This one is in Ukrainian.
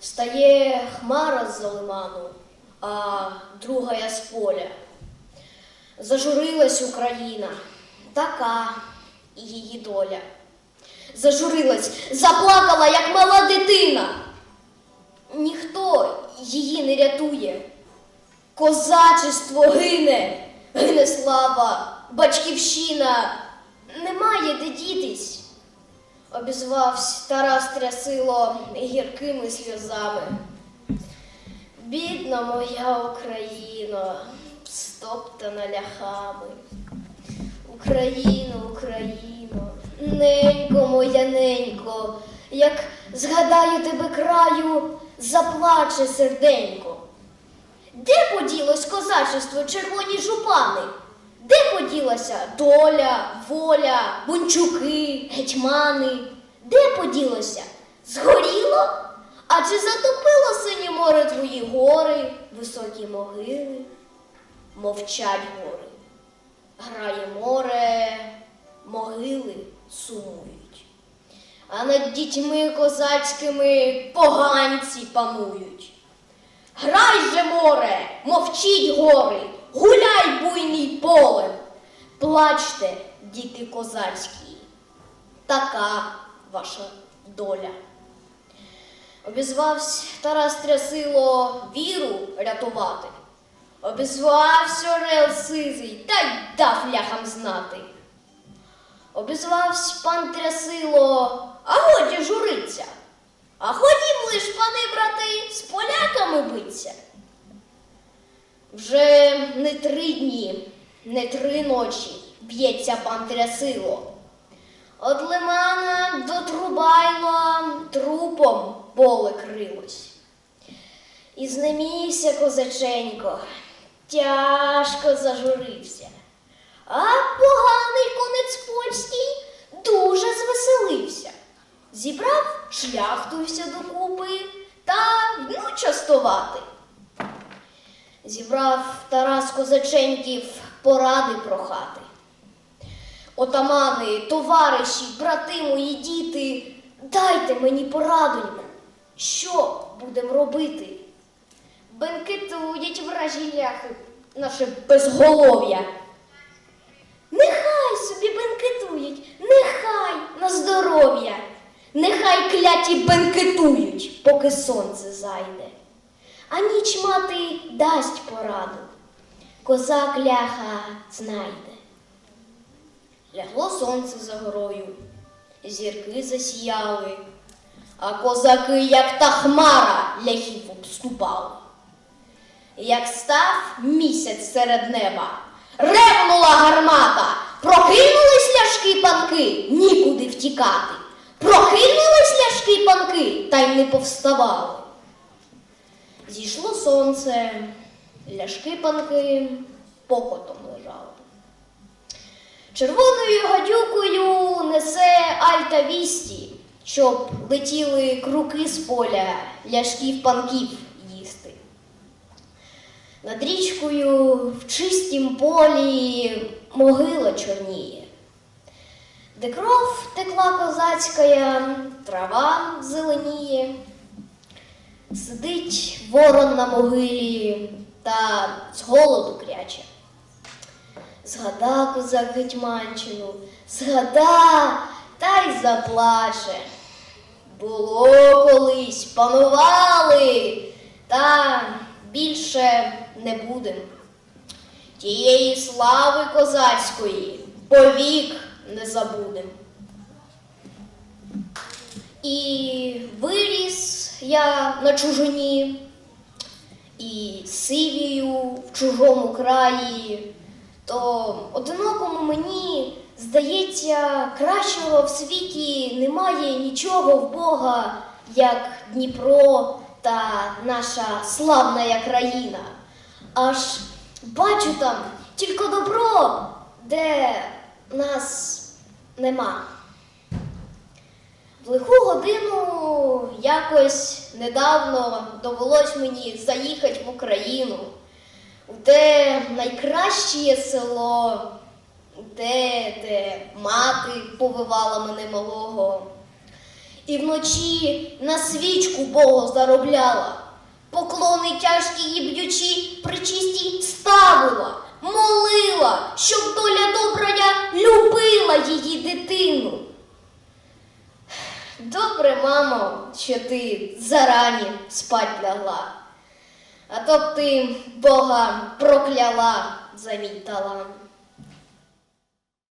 Встає хмара з-за лиману, а друга я з поля. Зажурилась Україна, така і її доля. Зажурилась, заплакала, як мала дитина. Ніхто її не рятує. Козачество гине, гине слава, батьківщина, немає де дітись. Обізвався Тарас Трясило гіркими сльозами. Бідна моя Україно, стоптана ляхами. Україно, Україно, ненько моя ненько, як згадаю тебе краю, заплаче серденько. Де поділось козачество, червоні жупани? Де поділася доля, воля, бунчуки, гетьмани? Де поділося? Згоріло? А чи затопило синє море твої гори, високі могили? Мовчать гори. Грає море, могили сумують. А над дітьми козацькими поганці панують. Грай же море, мовчіть гори, гуляй. Плачте, діти козацькі, така ваша доля. Обізвався Тарас Трясило віру рятувати. Обізвався Орел Сизий та й дав ляхам знати. Обізвався пан Трясило, а годі журиться. А ходім лиш, пани брати, з поляками биться. Вже не три дні, не три ночі б'ється пан Трясило. От лимана до Трубайла трупом поле крилось. І знемігся козаченько, тяжко зажурився. А поганий конець польський дуже звеселився. Зібрав шляхту вся докупи та ну частувати. Зібрав Тарас Козаченьків поради прохати. Отамани, товариші, брати мої діти, дайте мені порадоньку, що будем робити? Бенкетують вражі ляхи, наше безголов'я. Нехай собі бенкетують, нехай на здоров'я, нехай кляті бенкетують, поки сонце зайде. А ніч мати дасть пораду, козак ляха знайде. Лягло сонце за горою, зірки засіяли, а козаки, як та хмара, ляхів обступали. Як став місяць серед неба, ревнула гармата, прокинулись ляшки панки, нікуди втікати. Прокинулись ляшки панки, та й не повставали. Зійшло сонце, ляшки панки покотом лежали. Червоною гадюкою несе альта вісті, щоб летіли круки з поля ляшків панків їсти. Над річкою в чистім полі могила чорніє, де кров текла козацька, трава зеленіє. Сидить ворон на могилі та з голоду кряче. Згада козак Гетьманщину, згада та й заплаче. Було колись, панували, та більше не будем. Тієї слави козацької повік не забудем. І виріс я на чужині, і сивію в чужому краї, то одинокому мені здається, кращого в світі немає нічого в Бога, як Дніпро та наша славна країна. Аж бачу там тільки добро, де нас нема. В лиху годину якось недавно довелось мені заїхати в Україну, те найкраще село, те, де мати повивала мене малого. і вночі на свічку Богу заробляла. Поклони тяжкі і б'ючі причисті ставила, молила, щоб доля добрая любила її дитину. Добре, мамо, що ти зарані спать лягла, а то б ти Бога прокляла за мій талант.